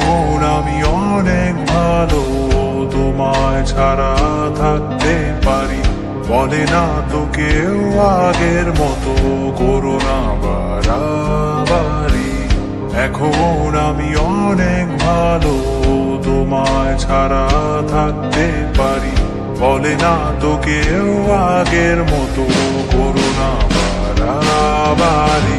এখন আমি অনেক ভালো তোমায় ছাড়া থাকতে পারি। বলে না তো আগের মতো করো না বাড়াবাড়ি এখন আমি অনেক ভালো তোমায় ছাড়া পারি। বলে না তো কেউ আগের মতো বাড়াবাড়ি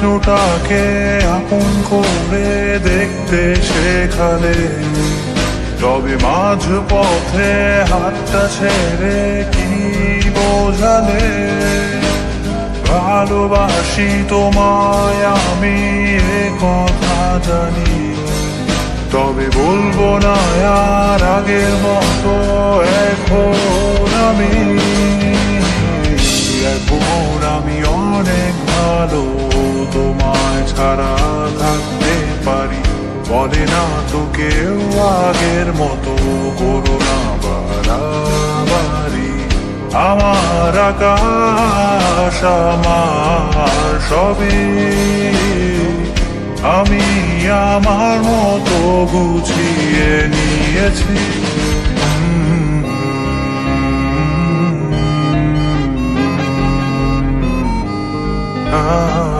স্বপ্নটাকে আপন করে দেখতে শেখালে। তবে মাঝ পথে হাতটা ছেড়ে কি বোঝালে? ভালোবাসি তোমায়, আমি এ কথা জানি। তবে বলব না, আর আগের মতো এখন আমি। এখন আমি অনেক ভালো। ছাড়া থাকতে পারি বলে না তো আগের মতো করো না বাড়াবাড়ি আমার আকাশ আমার সবই আমি আমার মতো গুছিয়ে নিয়েছি যদি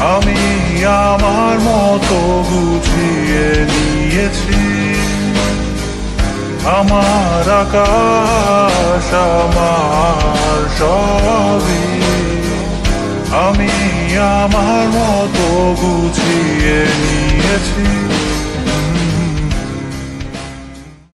আমি আমার মতো গুছিয়ে নিয়েছি। আমার আকাশ আমার সবই। আমি আমার মতো গুছিয়ে নিয়েছি।